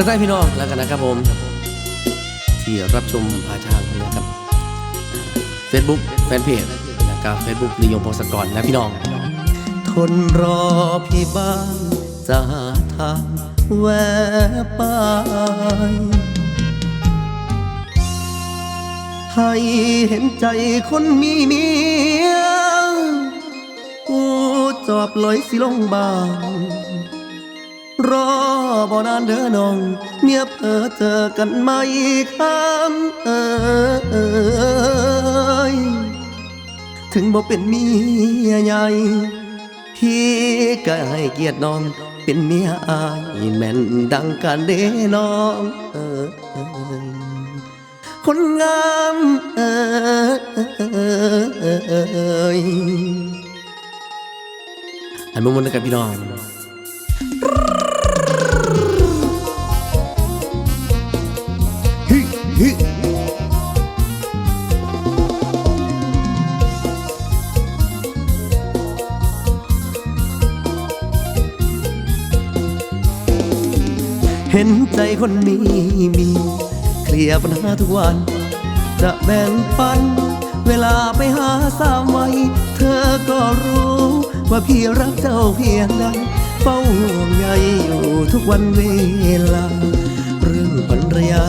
ทักทายพี่น้องแล้วกันนะครับผม ที่รับชมผ่านทางนะครับ Facebook แฟนเพจนะครับ Facebook นิยมพงศกรและพี่น้อง ทนรอพี่บ้านจะหาทางแวะไปให้เห็นใจคนมีเมียกูจอบลอยสิลงบาง รอบ่นานเด้อน้อง เมียเพอเจอกันไหมคำเอยถึงบ่เป็นเมียใหญ่ พี่ก็ให้เกียรติน้อง เป็นเมียอายแม่นดังกันเด้น้องเออคนงามเอยอันมุ่งมันกับพี่น้อง ฮึเห็นใจคนมีมี เคลียร์ปัญหาทุกวัน จะแบ่งปัน เวลาไปหาสาวใหม่เธอก็รู้ ว่าพี่รักเจ้าเพียงใดเฝ้าห่วงใยอยู่ทุกวันเวลา เรื่องภรรยา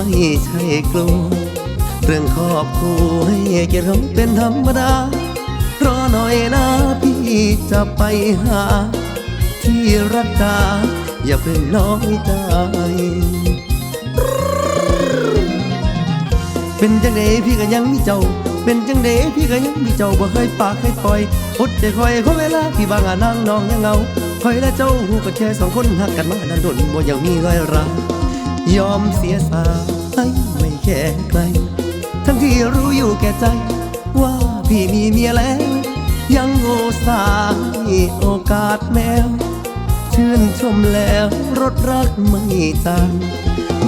ไม่ใช่กลัว เรื่องครอบครัวให้เกียรติเขาเป็นธรรมดา รอหน่อยนะพี่จะไปหา ที่รักดาอย่าเพิ่งน้อยใจเป็นจังเดพี่ก็ยังมีเจ้า เป็นจังเดพี่ก็ยังมีเจ้าบ่เคยปากเคยปล่อยอดใจคอยเขาเวลาพี่บางอานั่งนองยังเงาคอยและเจ้าหูก็แค่สองคนหักกันมาดันดนบ่ยังมีรอยรัก ยอมเสียสายไม่แค่ใคร ทั้งที่รู้อยู่แก่ใจ ว่าพี่มีเมียแล้ว ยังโง่สายโอกาสแมว ชื่นชมแล้วรถรักไม่จาง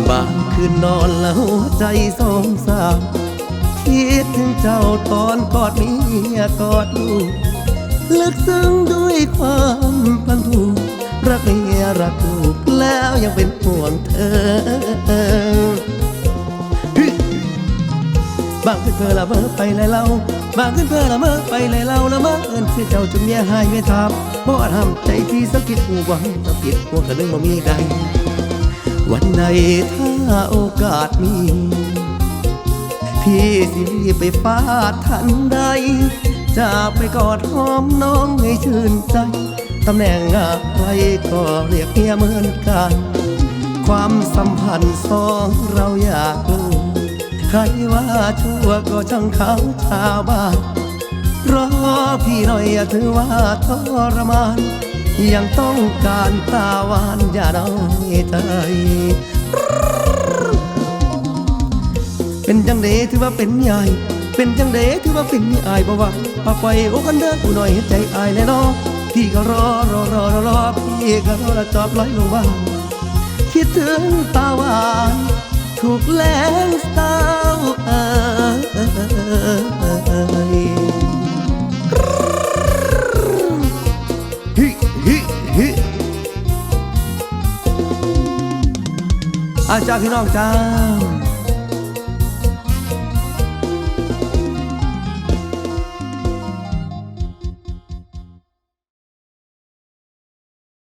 บางคืนนอนแล้วใจสงสารคิดถึงเจ้าตอนกอดเมียกอดลูกลึกซึ้งด้วยความพันผูกรักเมียรักลูก แล้วยังเป็นห่วงเธอบางขึ้นเพื่อละเมอไปเลยเล่าบางขึ้นเพื่อละเมอไปเลยเล่าละเมอเอินคือเจ้าจนเมียหายไม่ทำบ่ทำใจที่สักกิดหูหวังสักกิดหัวกระนึงบ่มีใดวันใดถ้าโอกาสมี พี่สิไปฟาดทันใดจะไปกอดหอมน้องให้ชื่นใจำแหน่งอะไรก็เรียกเมียเหมือนกัน ความสัมพันธ์สองเราอยากรู้ใครว่าชั่วก็ช่างเขาชาวบ้านรอพี่หน่อยอย่าถือว่าทรมาน ยังต้องการตาหวานอย่าน้อยใจ เป็นจังเดถือว่าเป็นใหญ่เป็นจังเดถือว่าเป็นมีอายบ่หวังปากไปโอ้กันเด้อกูหน่อยเห็นใจอายแน่นอน พี่ก็รอรอรอรอรอพี่ก็รอและจอบร้อยลงบ้างคิดถึงตาหวานถูกแรงเศร้าเอ่ยฮิฮิฮิอาจารย์พี่น้องจ้า